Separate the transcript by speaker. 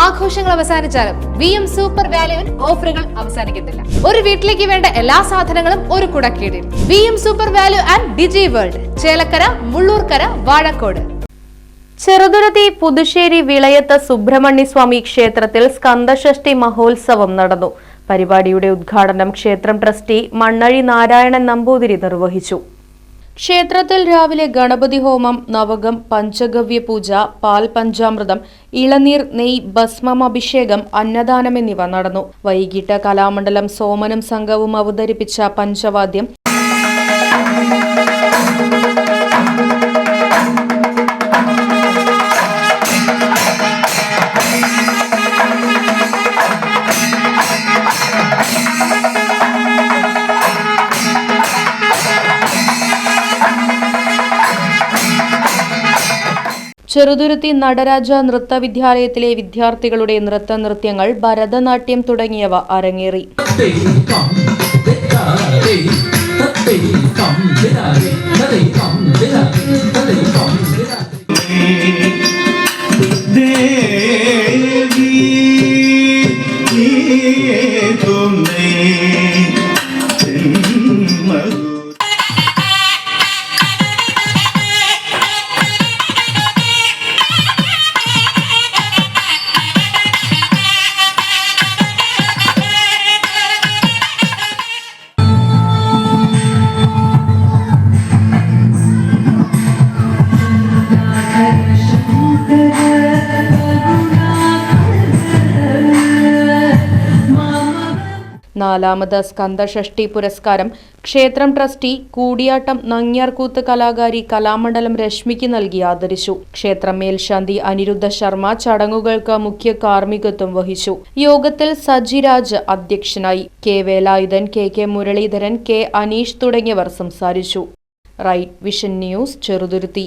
Speaker 1: ആഘോഷങ്ങൾ അവസാനിച്ചാലും V M super വാല്യുവിൽ ഓഫറുകൾ അവസാനിക്കുന്നില്ല. ഒരു വീട്ടിലേക്ക് വേണ്ട എല്ലാ സാധനങ്ങളും ഒരു കുടക്കീടിൽ. V M super value and digi world Chelakkara Mullurkara Vazhakkode.
Speaker 2: Cheruthuruthy Puthussery Vilayath Subrahmanyaswamy ക്ഷേത്രത്തിൽ സ്കന്ദഷഷ്ടി മഹോത്സവം നടന്നു. പരിപാടിയുടെ ഉദ്ഘാടനം ക്ഷേത്രം ട്രസ്റ്റി മണ്ണഴി നാരായണൻ നമ്പൂതിരി നിർവഹിച്ചു. ക്ഷേത്രത്തിൽ രാവിലെ ഗണപതി ഹോമം നവകം പഞ്ചഗവ്യ പൂജ പാൽ പഞ്ചാമൃതം ഇളനീർ നെയ് ഭസ്മം അഭിഷേകം അന്നദാനം എന്നിവ നടന്നു. വൈകിട്ട് കലാമണ്ഡലം സോമനും സംഘവും അവതരിപ്പിച്ച പഞ്ചവാദ്യം ചെറുതുരുത്തി നടരാജ നൃത്ത വിദ്യാലയത്തിലെ വിദ്യാർത്ഥികളുടെ നൃത്ത നൃത്യങ്ങൾ ഭരതനാട്യം തുടങ്ങിയവ അരങ്ങേറി നാലാമത് സ്കന്ദഷഷ്ടി പുരസ്കാരം ക്ഷേത്രം ട്രസ്റ്റി കൂടിയാട്ടം നങ്ങ്യാർകൂത്ത് കലാകാരി കലാമണ്ഡലം രശ്മിക്ക് നൽകി ആദരിച്ചു. ക്ഷേത്രം മേൽശാന്തി അനിരുദ്ധ ശർമ്മ ചടങ്ങുകൾക്ക് മുഖ്യ കാർമ്മികത്വം വഹിച്ചു. യോഗത്തിൽ സജിരാജ് അധ്യക്ഷനായി. K Velayudhan K K Muraleedharan K Aneesh തുടങ്ങിയവർ സംസാരിച്ചു. Right vision news Cheruthuruthy.